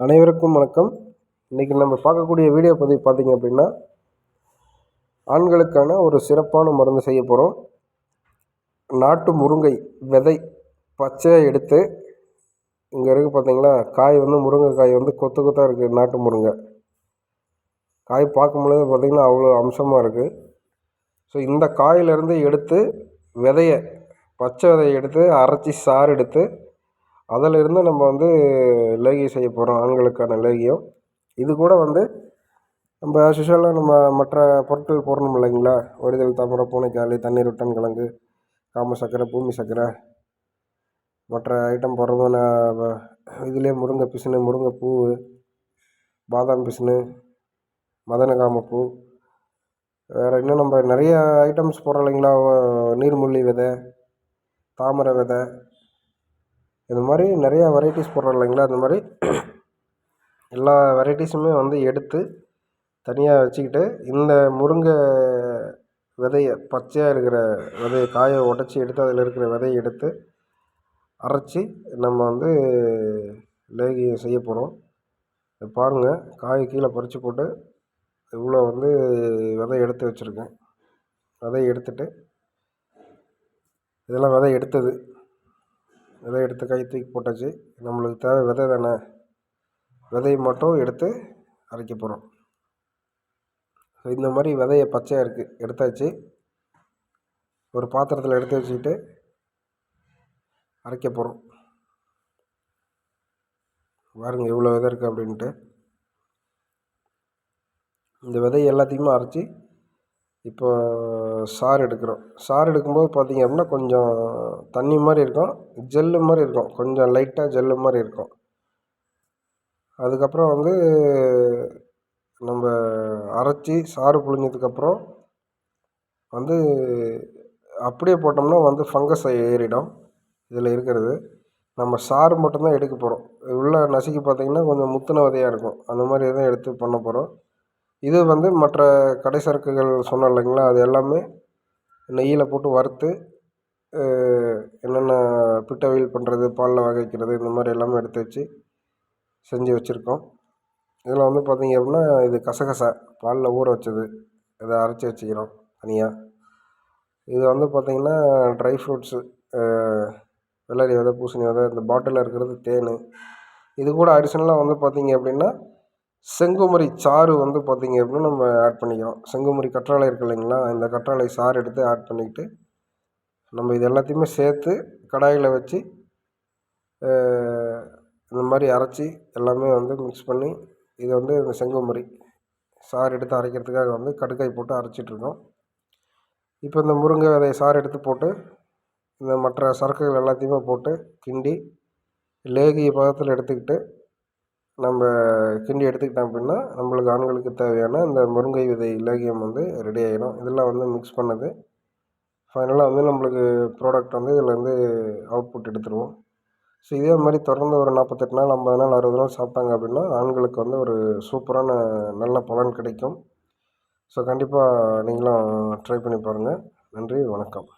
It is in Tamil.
அனைவருக்கும் வணக்கம். இன்றைக்கி நம்ம பார்க்கக்கூடிய வீடியோ பதிவு பார்த்திங்க அப்படின்னா ஆண்களுக்கான ஒரு சிறப்பான மருந்து செய்ய போகிறோம் நாட்டு முருங்கை விதை பச்சையாக எடுத்து இங்கே இருக்குது பார்த்தீங்களா காய் வந்து முருங்கைக்காய் வந்து கொத்து கொத்தாக இருக்குது நாட்டு முருங்கை. காய் பார்க்கும்பொழுது பார்த்திங்கன்னா அவ்வளோ அம்சமாக இருக்குது ஸோ இந்த காயிலேருந்து எடுத்து விதையை பச்சை விதையை எடுத்து அரைச்சி சாறு எடுத்து அதிலிருந்து நம்ம வந்து லேகியம் செய்ய போகிறோம் ஆண்களுக்கான லேகியம். இது கூட வந்து நம்ம ஆஸ் நம்ம மற்ற பொருட்கள் போடணும் இல்லைங்களா? ஒரிதல் தாமரை பூனைக்காளி தண்ணீர் விட்டன் கிழங்கு காம சக்கரை பூமி சக்கரை. மற்ற ஐட்டம் போடுறதும் இதுலேயே முருங்கை பிசுனு முருங்கை பூ பாதாம் பிசினு மதனகாமப்பூ வேறு இன்னும் நம்ம நிறைய ஐட்டம்ஸ் போடுறோம் இல்லைங்களா? நீர்முள்ளி விதை தாமரை விதை. இது மாதிரி நிறையா வெரைட்டிஸ் போடுறோம் இல்லைங்களா? அந்த மாதிரி எல்லா வெரைட்டிஸுமே வந்து எடுத்து தனியாக வச்சுக்கிட்டு இந்த முருங்கை விதையை பச்சையாக இருக்கிற விதையை காயை உடச்சி எடுத்து அதில் இருக்கிற விதையை எடுத்து அரைச்சி நம்ம வந்து லேகியம் செய்ய போகிறோம் பாருங்கள் காய் கீழே பறித்து போட்டு இவ்வளோ வந்து விதை எடுத்து வச்சுருக்கேன். விதை எடுத்துட்டு இதெல்லாம் விதை எடுத்தது. விதை எடுத்து கை தூக்கி போட்டாச்சு. நம்மளுக்கு தேவை விதை தானே. விதையை மட்டும் எடுத்து அரைக்க போகிறோம் ஸோ இந்த மாதிரி விதையை பச்சையாக இருக்குது எடுத்தாச்சு. ஒரு பாத்திரத்தில் எடுத்து வச்சுக்கிட்டு அரைக்க போகிறோம் பாருங்கள் எவ்வளோ விதை இருக்குது அப்படின்ட்டு. இந்த விதை எல்லாத்தையுமே அரைச்சி இப்போ சாறு எடுக்கிறோம். சாறு எடுக்கும்போது பார்த்திங்க அப்படின்னா கொஞ்சம் தண்ணி மாதிரி இருக்கும். ஜெல்லு மாதிரி இருக்கும். கொஞ்சம் லைட்டாக ஜெல்லு மாதிரி இருக்கும். அதுக்கப்புறம் வந்து நம்ம அரைச்சி சாறு புழிஞ்சதுக்கப்புறம் வந்து அப்படியே போட்டோம்னா வந்து ஃபங்கஸ் ஏறிடும். இதில் இருக்கிறது. நம்ம சாறு மட்டும்தான் எடுக்க போகிறோம் உள்ளே நசுக்கி பார்த்திங்கன்னா கொஞ்சம் முத்தின விதையாக இருக்கும். அந்த மாதிரி தான் எடுத்து பண்ண போகிறோம் இது வந்து மற்ற கடை சரக்குகள் சொன்னேன் இல்லைங்களா அது எல்லாமே நெய்யில் போட்டு வறுத்து என்னென்ன பிட்டவியல் பண்ணுறது பாலில் வகைக்கிறது வைக்கிறது இந்த மாதிரி எல்லாமே எடுத்து வச்சு செஞ்சு வச்சுருக்கோம். இதில் வந்து பார்த்திங்க அப்படின்னா இது கசகசா பாலில் ஊற வச்சது இதை அரைச்சி வச்சுக்கிறோம் தனியாக இது வந்து பார்த்திங்கன்னா ட்ரை ஃப்ரூட்ஸு வெள்ளரி விதை பூசணி விதை இந்த பாட்டிலில் இருக்கிறது தேன். இது கூட அடிஷ்னலாக வந்து பார்த்திங்க அப்படின்னா செங்குமரி சாறு வந்து பார்த்திங்க அப்படின்னா நம்ம ஆட் பண்ணிக்கிறோம். செங்குமரி கற்றாழை இருக்குது இல்லைங்களா? இந்த கற்றாழை சாறு எடுத்து ஆட் பண்ணிக்கிட்டு நம்ம இது எல்லாத்தையுமே சேர்த்து கடாயில் வச்சு இந்த மாதிரி அரைச்சி எல்லாமே வந்து மிக்ஸ் பண்ணி இதை வந்து இந்த செங்குமரி சாறு எடுத்து அரைக்கிறதுக்காக வந்து கடுக்காய் போட்டு அரைச்சிட்ருக்கோம் இப்போ இந்த முருங்கை விதைய சாறு எடுத்து போட்டு இந்த மற்ற சரக்குகள் எல்லாத்தையுமே போட்டு கிண்டி லேகிய பதத்தில் எடுத்துக்கிட்டு நம்ம கிண்டி எடுத்துக்கிட்டோம் அப்படின்னா நம்மளுக்கு ஆண்களுக்கு தேவையான இந்த முருங்கை விதை இலகியம் வந்து ரெடி ஆகிடும் இதெல்லாம் வந்து மிக்ஸ் பண்ணது. ஃபைனலாக வந்து நம்மளுக்கு ப்ராடக்ட் வந்து இதில் வந்து அவுட்புட் எடுத்துருவோம். ஸோ இதே மாதிரி தொடர்ந்து ஒரு நாற்பத்தெட்டு நாள் ஐம்பது நாள் அறுபது நாள் சாப்பிட்டாங்க அப்படின்னா ஆண்களுக்கு வந்து ஒரு சூப்பரான நல்ல பலன் கிடைக்கும். ஸோ கண்டிப்பாக நீங்களும் ட்ரை பண்ணி பாருங்கள் நன்றி வணக்கம்.